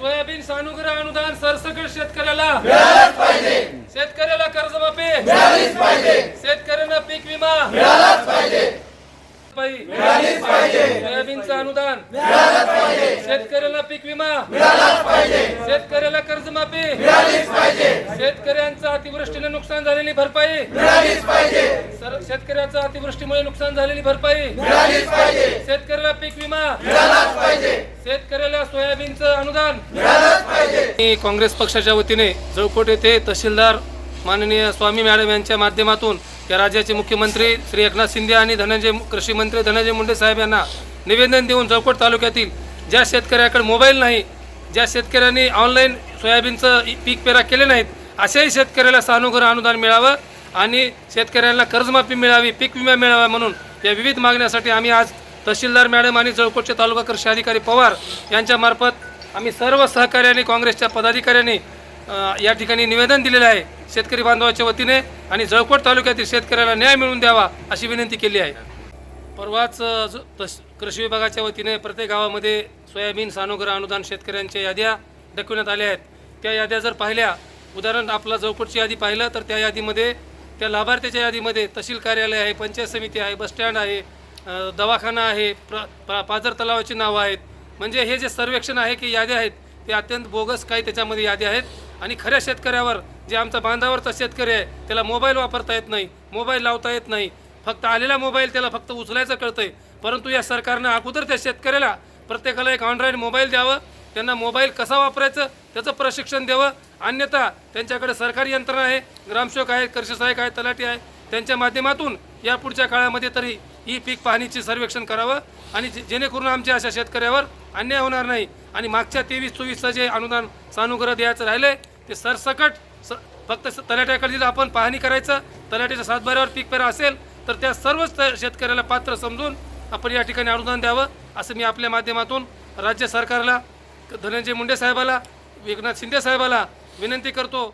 Soybean सानुग्रह अनुदान सरसकट शेतकऱ्याला. शेतकऱ्याला कर्जमाफी. शेतकऱ्यांना पीक विमा. पाहिजे सोयाबीनचं अनुदान. शेतकऱ्याला पीक विमा. शेतकऱ्याला कर्जमाफी शेतकऱ्यांचं अतिवृष्टीने नुकसान झालेली भरपाई. सर शेतकऱ्याचं अतिवृष्टीमुळे नुकसान झालेली भरपाई. शेतकऱ्याला पीक विमा. शेतकऱ्याला सोयाबीनचं अनुदान. मी काँग्रेस पक्षाच्या वतीने जळकोट येथे तहसीलदार माननीय स्वामी मॅडम यांच्या माध्यमातून या राज्याचे मुख्यमंत्री श्री एकनाथ शिंदे आणि धनंजय कृषी मंत्री धनंजय मुंडे साहेब यांना निवेदन देऊन जळकोट तालुक्यातील ज्या शेतकऱ्याकडे मोबाईल नाही ज्या शेतकऱ्यांनी ऑनलाईन सोयाबीनचं पीक पेरा केले नाहीत अशाही शेतकऱ्याला सानुग्रह अनुदान मिळावं आणि शेतकऱ्यांना कर्जमाफी मिळावी पीक विमा मिळावा म्हणून या विविध मागण्यासाठी आम्ही आज तहसीलदार मॅडम आणि जळकोटचे तालुका कृषी अधिकारी पवार यांच्यामार्फत आम्ही सर्व सहकार्याने काँग्रेसच्या पदाधिकाऱ्यांनी या ठिकाणी निवेदन दिलेलं आहे. शेतकरी बांधवाच्या वतीने आणि जळकोट तालुक्यातील शेतकऱ्याला न्याय मिळवून द्यावा अशी विनंती केली आहे. परवाच कृषी विभागाच्या वतीने प्रत्येक गावामध्ये सोयाबीन सानुग्रह अनुदान शेतकऱ्यांच्या याद्या दाखवण्यात आल्या आहेत. त्या याद्या जर पाहिल्या उदाहरण आपला चौकटची यादी पाहिलं तर त्या यादीमध्ये त्या लाभार्थ्याच्या यादीमध्ये तहसील कार्यालय आहे पंचायत समिती आहे बसस्टँड आहे दवाखाना आहे प्र पा- पाझर तलावाची नावं आहेत. म्हणजे हे जे सर्वेक्षण आहे की याद्या आहेत ते अत्यंत बोगस काही त्याच्यामध्ये याद्या आहेत. आणि खऱ्या शेतकऱ्यावर जे आमचा बांधावरचा शेतकरी आहे त्याला मोबाईल वापरता येत नाही मोबाईल लावता येत नाही. फक्त आलेला मोबाईल त्याला फक्त उचलायचं कळतंय. परंतु या सरकारनं अगोदर त्या शेतकऱ्याला प्रत्येकाला एक ऑनलाईन मोबाईल द्यावं त्यांना मोबाईल कसा वापरायचं त्याचं प्रशिक्षण द्यावं. अन्यथा त्यांच्याकडे सरकारी यंत्रणा आहे ग्रामसेवक आहेत कृषी सहाय्यक आहे तलाठी आहे त्यांच्या माध्यमातून या पुढच्या काळामध्ये तरी ही पीक पाहणीची सर्वेक्षण करावं आणि जे- जेणेकरून आमच्या अशा शेतकऱ्यावर अन्याय होणार नाही. आणि मागच्या तेवीस चोवीसचं जे अनुदान सानुग्रह द्यायचं राहिलंय ते सरसकट स फक्त तलाट्याकडे आपण पाहणी करायचं तलाट्याच्या सातबाऱ्यावर पीक पेरा असेल तर त्या सर्वच शेतकऱ्याला पात्र समजून आपण या ठिकाणी अनुदान द्यावं असं मी आपल्या माध्यमातून राज्य सरकारला धनंजय मुंडे साहेबाला एकनाथ शिंदे साहेबाला विनंती करतो.